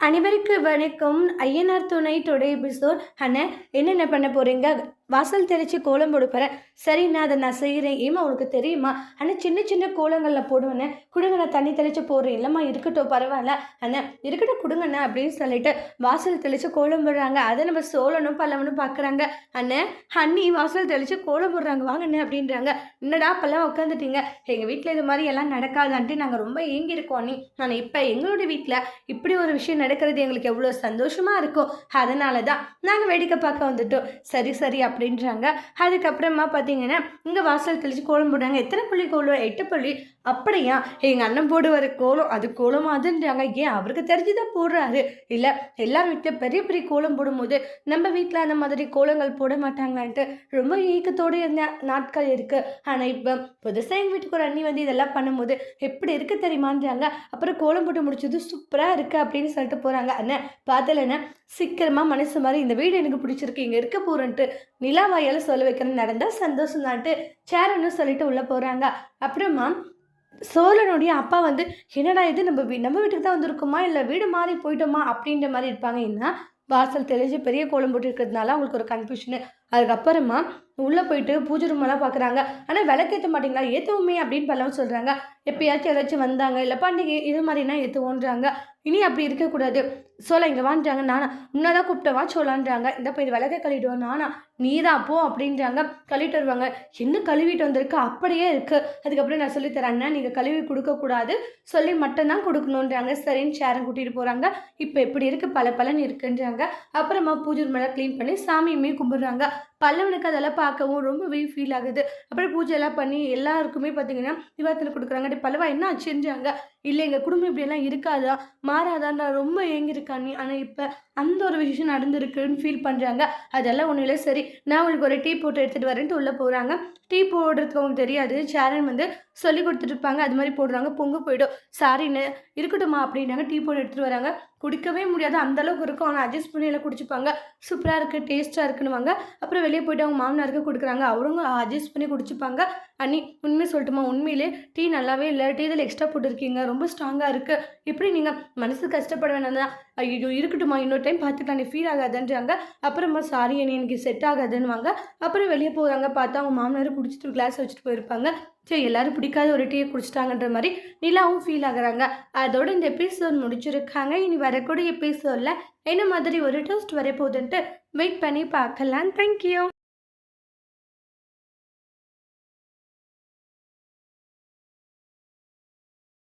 அனைவருக்கு வணக்கம். ஐயனார் துணை டுடே எபிசோட். அண்ணே என்னென்ன பண்ண போகிறீங்க வாசல் தெளித்து கோலம் போட சரிண்ணா சரி நான் அதை நான் செய்கிறேன் ஏமா உனக்கு தெரியுமா? ஆனால் சின்ன சின்ன கோலங்களில் போடுவேனே. கொடுங்க நான் தண்ணி தெளித்து போடுறேன். இல்லைம்மா இருக்கட்டும் பரவாயில்ல. அண்ணா இருக்கட்டும் கொடுங்கண்ணே அப்படின்னு சொல்லிட்டு வாசல் தெளித்து கோலம் போடுறாங்க. அதை நம்ம சோழனும் பல்லவனும் பார்க்குறாங்க அண்ணே அண்ணி வாசல் தெளித்து கோலம் போடுறாங்க. வாங்கண்ணே அப்படின்றாங்க. என்னடா பல்லவன் உட்காந்துட்டீங்க எங்கள் வீட்டில் இது மாதிரி எல்லாம் நடக்காதான்ட்டு நாங்கள் ரொம்ப ஏங்கியிருக்கோம் அண்ணி. நான் இப்போ எங்களோட வீட்டில் இப்படி ஒரு விஷயம் நடக்கிறது எங்களுக்கு எவ்வளோ சந்தோஷமாக இருக்கும். அதனால தான் நாங்கள் வேடிக்கை பார்க்க வந்துட்டோம். சரி சரி அப்படின்றாங்க. அதுக்கப்புறமா பார்த்தீங்கன்னா இங்கே வாசல் தெளித்து கோலம் போடுறாங்க. எத்தனை புள்ளி கோலம் எட்டு புள்ளி அப்படியா? எங்கள் அண்ணன் போடுவார் கோலம் அது கோலம் அதுன்றாங்க ஏன் அவருக்கு தெரிஞ்சுதான் போடுறாரு? இல்லை எல்லார் வீட்டில் பெரிய பெரிய கோலம் போடும்போது நம்ம வீட்டில் அந்த மாதிரி கோலங்கள் போட மாட்டாங்கன்ட்டு ரொம்ப ஏக்கத்தோடு இருந்த நாட்கள் இருக்குது ஆனால் இப்போ புதுசாக எங்கள் வீட்டுக்கு ஒரு அண்ணி வந்து இதெல்லாம் பண்ணும்போது எப்படி இருக்குது தெரியுமான்றாங்க. அப்புறம் கோலம் போட்டு முடிச்சது சூப்பராக இருக்குது அப்படின்னு சொல்லிட்டு போகிறாங்க அண்ணன் பார்த்தலண்ணே சீக்கிரமாக மனசு மாதிரி இந்த வீடு எனக்கு பிடிச்சிருக்கு. இங்கே இருக்க போகிறேன்ட்டு நிலாவாயால் சொல்ல வைக்கணும் நடந்தால் சந்தோஷம் தான்ட்டு சேரன்னு சொல்லிட்டு உள்ளே போகிறாங்க அப்புறமா சோழனுடைய அப்பா வந்து என்னடா இது? நம்ம வீ நம்ம வீட்டுக்கு தான் வந்திருக்கோமா? இல்லை வீடு மாறி போயிட்டோமா? அப்படின்ற மாதிரி இருப்பாங்க. என்ன வாசல் தெளிஞ்சு பெரிய கோலம் போட்டு இருக்கிறதுனால அவங்களுக்கு ஒரு கன்ஃபியூஷனு அதுக்கப்புறமா உள்ளே போயிட்டு பூஜை ரூமெல்லாம் பார்க்குறாங்க ஆனால் விளக்கேற்ற மாட்டீங்களா? ஏற்றுவோமே அப்படின்னு பல்லவன் சொல்கிறாங்க எப்போயாச்சும் ஏதாச்சும் வந்தாங்க. இல்லை பண்டிகை இது மாதிரினா ஏற்றுவோன்றாங்க இனி அப்படி இருக்கக்கூடாது. சோழ இங்கே வான்றாங்க. நானா உன்னதான் கூப்பிட்டவா சோழான்றாங்க. இந்த போய் இது விளக்க கழுவிடுவோம். நானா நீ தான் போ அப்படின்றாங்க. கழுவிட்டு வருவாங்க. என்ன கழுவிட்டு வந்திருக்கு? அப்படியே இருக்குது அதுக்கப்புறம் நான் சொல்லித்தரேன் நீங்கள் கழுவி கொடுக்கக்கூடாது. சொல்லி மட்டும்தான் கொடுக்கணுன்றாங்க. சரின்னு சேரம் கூட்டிகிட்டு போகிறாங்க இப்போ எப்படி இருக்குது பல பலன் இருக்குன்றாங்க. அப்புறமா பூஜை ரூமெல்லாம் க்ளீன் பண்ணி சாமியுமே கும்பிட்றாங்க. பல்லவனுக்கு அதெல்லாம் பார்க்கவும் ரொம்பவே ஃபீல் ஆகுது. அப்புறம் பூஜை எல்லாம் பண்ணி எல்லாருக்குமே பார்த்தீங்கன்னா விவாதத்தில் கொடுக்குறாங்க. அப்படி பல்லவா என்ன ஆச்சுன்றாங்க? இல்லை எங்கள் குடும்பம் இப்படியெல்லாம் இருக்காதா? மாறாதான் நான் ரொம்ப ஏங்கியிருக்கான் நீ. ஆனால் இப்போ அந்த ஒரு விஷயம் நடந்திருக்குன்னு ஃபீல் பண்ணுறாங்க அதெல்லாம் ஒன்றும் இல்லை. சரி நான் உங்களுக்கு ஒரு டீ போட்டு எடுத்துகிட்டு வரேன்ட்டு உள்ளே போகிறாங்க டீ போடுறதுக்கு அவங்களுக்கு தெரியாது. சேரன் வந்து சொல்லி கொடுத்துட்ருப்பாங்க அது மாதிரி போடுறாங்க. பொங்கு போயிடும். சாரின்னு இருக்கட்டுமா அப்படின்னாங்க. டீ போட்டு எடுத்துகிட்டு வராங்க. குடிக்கவே முடியாது. அந்த அளவுக்கு இருக்கும். ஆனால் அட்ஜஸ்ட் பண்ணி எல்லாம் குடிச்சுப்பாங்க. சூப்பராக இருக்குது டேஸ்ட்டாக இருக்குன்னுவாங்க. அப்புறம் வெளியே போயிட்டு அவங்க மாமனாருக்கு கொடுக்குறாங்க. அவருங்க அட்ஜஸ்ட் பண்ணி குடிச்சுப்பாங்க. அண்ணி உண்மை சொல்லட்டுமா உண்மையிலே டீ நல்லாவே இல்லை. டீ இதில் எக்ஸ்ட்ரா போட்டுருக்கீங்க. ரொம்ப ஸ்ட்ராங்காக இருக்குது இப்படி நீங்கள் மனசு கஷ்டப்பட வேணாம் ஐயோ இருக்கட்டுமா இன்னொரு டைம் பார்த்துக்கலாம். நீ ஃபீல் ஆகாதுன்றாங்க. அப்புறமா சாரி அண்ணி எனக்கு செட் ஆகாதுன்னுவாங்க. அப்புறம் வெளியே போகிறாங்க பார்த்தா அவங்க மாமனார் குடிச்சிட்டு கிளாஸ் வச்சுட்டு போயிருப்பாங்க. சரி எல்லாரும் பிடிக்காத ஒரு டீயை குடிச்சிட்டாங்கன்ற மாதிரி நிலாவும் ஃபீல் ஆகுறாங்க. அதோட இந்த எபிசோட் முடிச்சிருக்காங்க. இனி வரக்கூடிய எபிசோடில் என்ன மாதிரி ஒரு டோஸ்ட் வரப்போகுதுன்ட்டு வெயிட் பண்ணி பார்க்கலாம். தேங்க்யூ